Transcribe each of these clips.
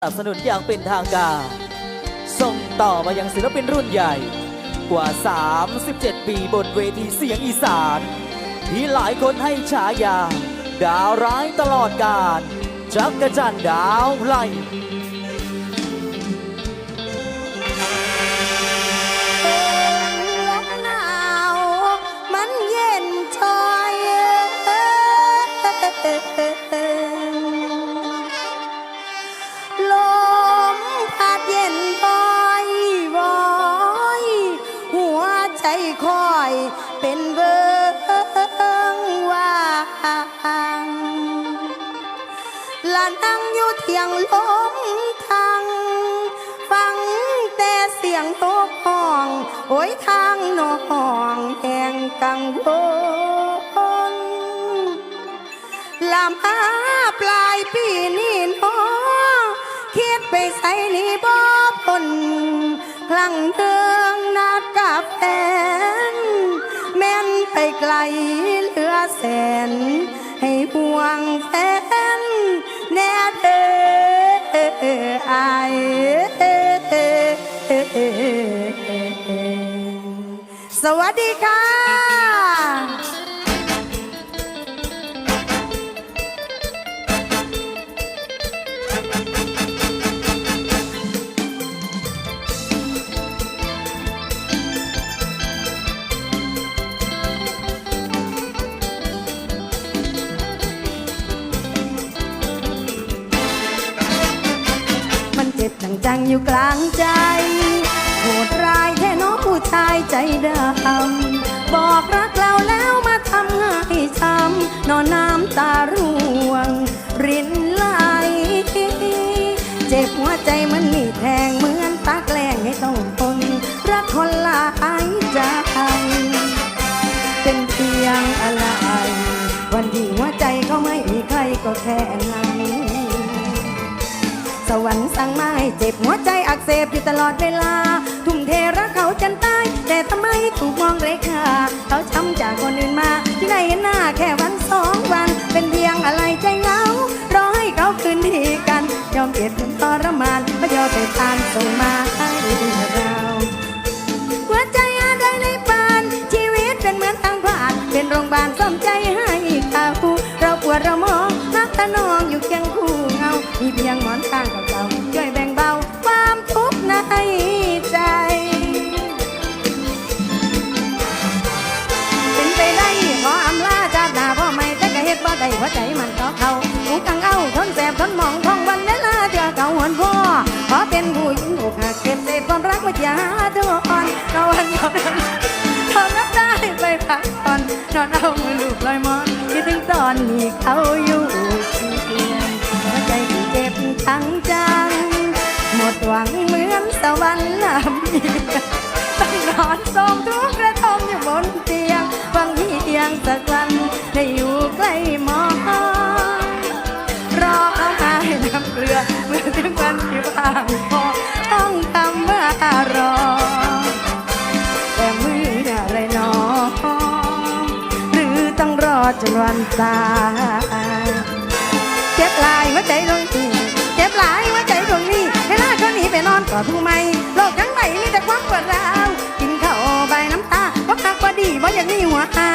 สนับสนุนอย่างเป็นทางการ ส่งต่อมายังศิลปินรุ่นใหญ่ กว่า 37 ปีบนเวทีเสียงอีสาน ที่หลายคนให้ฉายา ดาวร้ายตลอดกาลจักกระจันดาวไลล งลมทางฟังแต่เสียงโตกห้อง โอ้ยทางนอห้องแห่งกังวลลำอาปลายปีนี้น้อคิดไปใส่นี่บ่พนครั้งเดิงนัดกับแฟนแม่นไปไกลเหลือแสน ให้ห่วงแฟนแน่เด้ อายสวัสดีค่ะ อยู่กลางใจ โหดร้ายแค่น้องผู้ชายใจดำบอกรักเราแล้วมาทำให้ช้ำนอนน้ำตาร่วง รินไหลเจ็บหัวใจมันมีแทงเหมือนตาแกล้งให้ต้องทนรักคนหลายใจเป็นเพียงอะไร วันที่หัวใจเขาไม่มีใครก็แค่นั้น วรรค์สั่งไมาให้เจ็บหัวใจอักเสบอยู่ตลอดเวลา ทุ่มเทรักเขาจนตายแต่ทำไมถูกมองเล็กค่าเขาช้ำจากคนอื่นมา ที่ไหนเห็นหน้าแค่วันสองวัน เป็นเพียงอะไรใจเหงารอให้เขาคืนดีกันยอมเกลียดมันทรมานเพราะยอมไปทานส่งมาให้เราหัวใจอะไรในปานชีวิตเป็นเหมือนทางผ่านเป็นโรงพยาบาลซ่อมใจให้เขาเราปวดเรามองนักตานองอยู่เคียงคู่เงามีเพียงหมอนข้างก่า ใจมันก็เขาถูกกังเอาทนแสบทนมองท่องวันเวลาเจอเก่าหวนพ่อขอเป็นผู้หญิงอกหักเก็บเศษความรักไว้อย่าทุกคนเราวันยอมทนรับได้ไปพักผ่อนนอนเอามือลูกลอยมอนคิดถึงตอนนี้เขาอยู่เคียงหัวใจที่เจ็บทั้งจังหมดหวังเหมือนสวรรค์ลำต้องนอนสมทุกข์ระทมอยู่บนเตียงฟังที่เตียงสักวันได้อยู่ใกล้หมอ เกลือเมื่อถึงวันที่ว่างพอต้องทำว่ารอ แต่มืออะไรหนอ หรือต้องรอจนวันตายเจ็บลายหัวใจดวงนี้เจ็บลายหัวใจดวงนี้เวลาเขาหนีไปนอนกอดผู้ไม่โลกทั้งใบมีแต่ความปวดร้าวกินข้าวใบน้ำตาเพราะหักว่าดีเพราะอย่างนี้หัวตา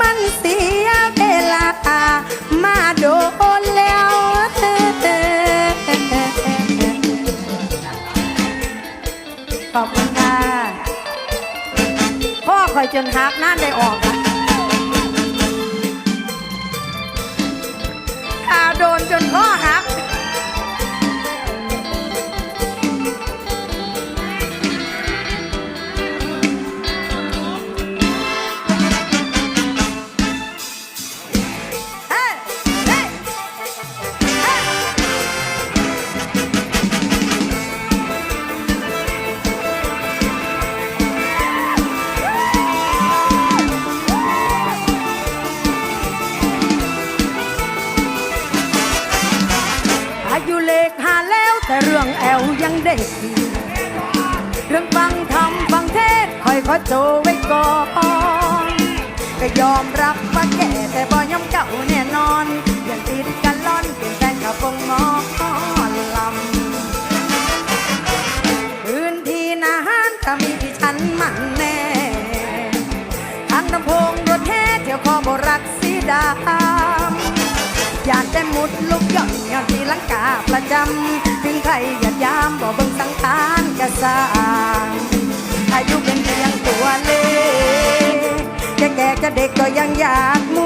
มันเสียเวลามาโดน อยจนหักนั่นได้ออกอะขาโดนจนข้อหัก โจไว้ก่อนก็ยอมรับว่าแก่แต่บ่ยอมเก่าแน่นอนยังติดกันล่อนเป็นแฟนกับวงงอลำพื้นที่นาหานก็มีที่ฉันมั่นแน่ทางลำพงรถแท้เที่ยวคอบรักสีดำอยากแต่มุดลุกย่อนย่อนที่ลังกาประจำถึงใครอยากยามบ่เบิ่งสังขารกระซ่า เด็กก็ยังอยากม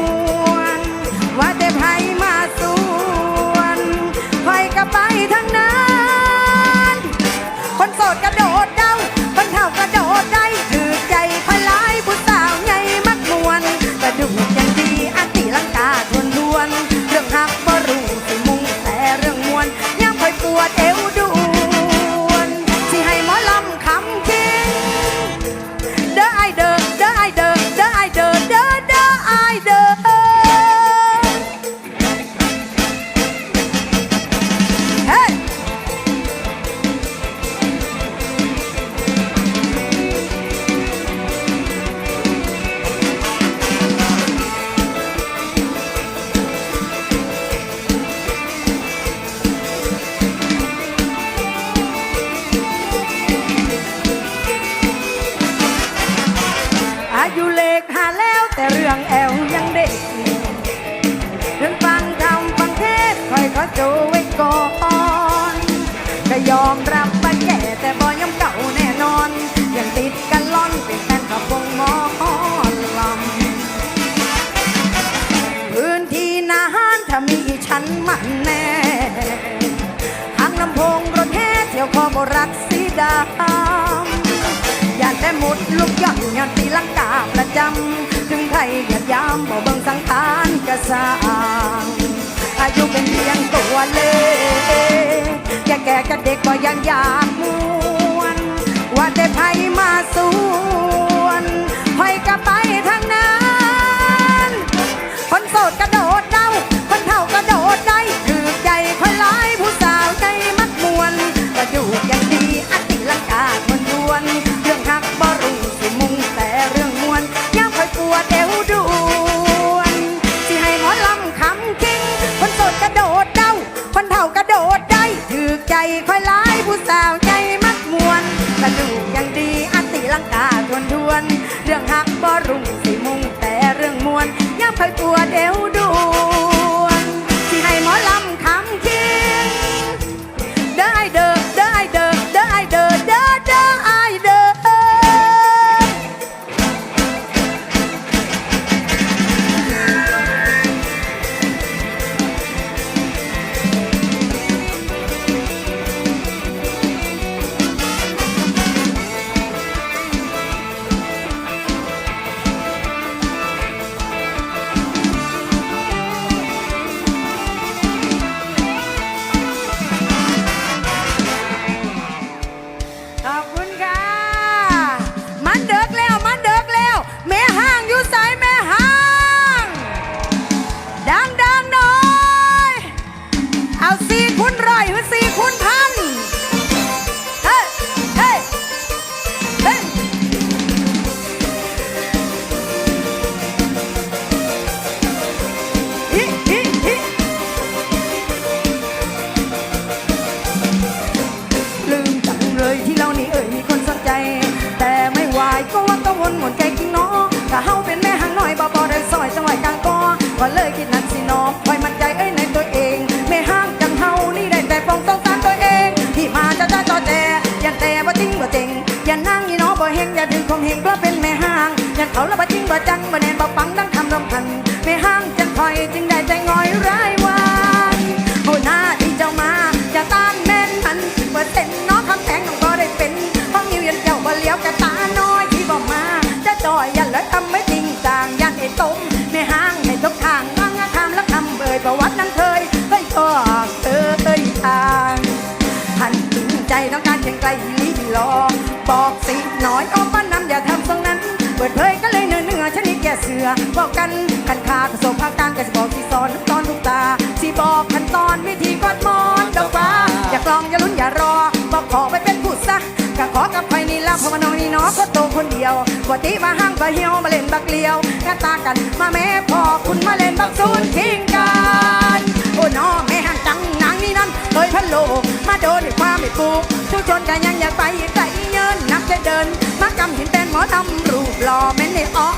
แล้วแต่เรื่องแอวยังเด็กเรื่องฟังคำฟังเทศคอยขอจูไว้ก่อนก็ยอมรับว่าแก่แต่บ่ยอมเก่าแน่นอน ยังติดกันล่อนเป็นแฟนขับวงหมอลำพื้นที่นาหารถ้ามีฉันมันแน่ทางลำโพงรถแห่เที่ยวขอบรักสีดา แต่หมุดลุกย่องยอนตีลังกาประจำ ถึงไทยหยากยามบ่เบิ่งสังขารกระสางอายุเป็นเพียงตัวเลขแก่แก่กับเด็กก็ยังอยากมวน ว่าแต่ไผมาสวนไผก็ไปท คอยร้ายผู้สาวใจมักมวนกระดูกยังดีอติลังกาทวนทวน เรื่องหักบ่รุงสิมุงแต่เรื่องมวนย่างคยตัวดเดวดู งคงเพราเป็นแม่ห้างยังเขาละบ่จริงบ่จังบ่แน่นบ่ปังดังคำรำพันือบอกกันขันขาดประสบภาคการก็จะบอกที่สอนตอนทุกตาสิบอกขั้นตอนวิธีกอดมอนดอกฟ้าอย่ากลองอย่าลุ้นอย่ารอบอกขอไปเป็นผู้ซะก็ขอกับใครนี่ละเพราะว่าน้องนี่เนาะก็โตคนเดียวปกติมาห้างก็เหี่ยวมาเล่นบักเลียวกันตากันมาแม่พอคุณมาเล่นบักซูนทิ้งกันโอ้น้อแม่ห้างจังนางนี่นั่นเคยพันโลกมาโดนด้วยความไม่ปลูกทุกชนกันยังอยากไปไกลเยินนักจะเดินมากำหินเป็นหมอทำรูปหล่อแม่นในอ้อ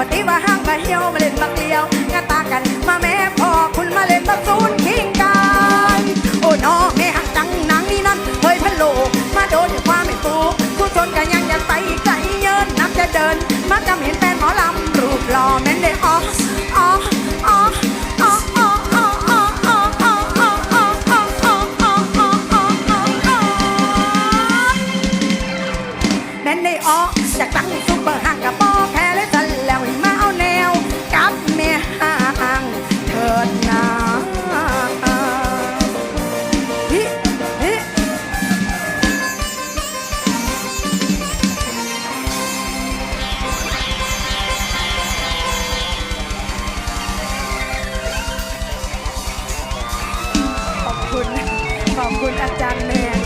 ววันนี้ว่าห้างมาเหี่ยวมาเล่นบักเลียวงาตากันมาแม่พ่อคุณมาเล่นบักซูนคิงกันโอ้น้องแม่หักจังนางนี่นั่นเฮ้ยพันโลมาโดนความไม่ฟูผู้ชนกันยังอยากไปไกลเยินนับจะเดิน มาจำเห็นแฟนหมอลำรูปหล่อแม่นเดอออ๋ออ๋อ คุณอาจารย์แมน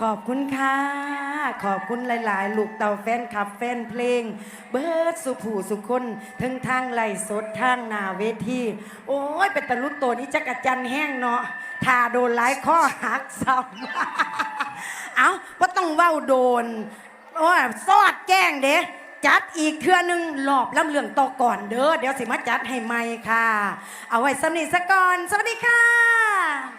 ขอบคุณค่ะ ขอบคุณหลาย ๆ ลูกเต่าแฟนคลับแฟนเพลง เบิร์ดสุผูสุคนทั้งทางไหลสดทางนาเวที โอ้ย เป็นตะลุกตัวนี้จักรจันแห้งเนาะถ้าโดนหลายข้อหักซ้ำเอาว่าต้องเว้าโดน โอ้ยซอดแกล้งเด้ จัดอีกเครือหนึ่งหลอบลำเลืองต่อก่อนเด้อเดี๋ยวสิมาจัดให้ใหม่ค่ะ เอาไว้สำนีสะก่อน สวัสดีค่ะ